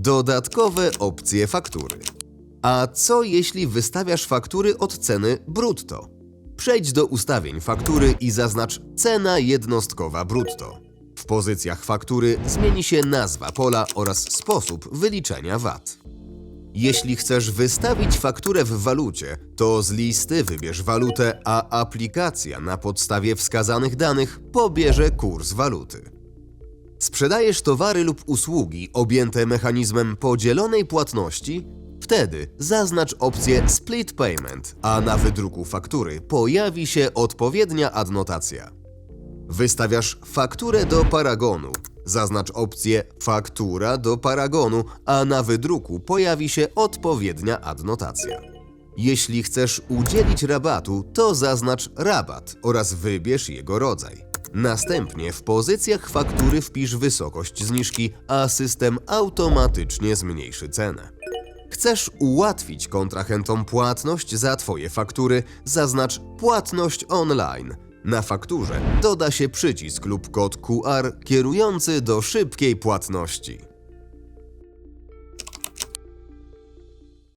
Dodatkowe opcje faktury. A co jeśli wystawiasz faktury od ceny brutto? Przejdź do ustawień faktury i zaznacz cena jednostkowa brutto. W pozycjach faktury zmieni się nazwa pola oraz sposób wyliczenia VAT. Jeśli chcesz wystawić fakturę w walucie, to z listy wybierz walutę, a aplikacja na podstawie wskazanych danych pobierze kurs waluty. Sprzedajesz towary lub usługi objęte mechanizmem podzielonej płatności? Wtedy zaznacz opcję Split Payment, a na wydruku faktury pojawi się odpowiednia adnotacja. Wystawiasz fakturę do paragonu. Zaznacz opcję Faktura do paragonu, a na wydruku pojawi się odpowiednia adnotacja. Jeśli chcesz udzielić rabatu, to zaznacz rabat oraz wybierz jego rodzaj. Następnie w pozycjach faktury wpisz wysokość zniżki, a system automatycznie zmniejszy cenę. Chcesz ułatwić kontrahentom płatność za Twoje faktury, zaznacz płatność online. Na fakturze doda się przycisk lub kod QR kierujący do szybkiej płatności.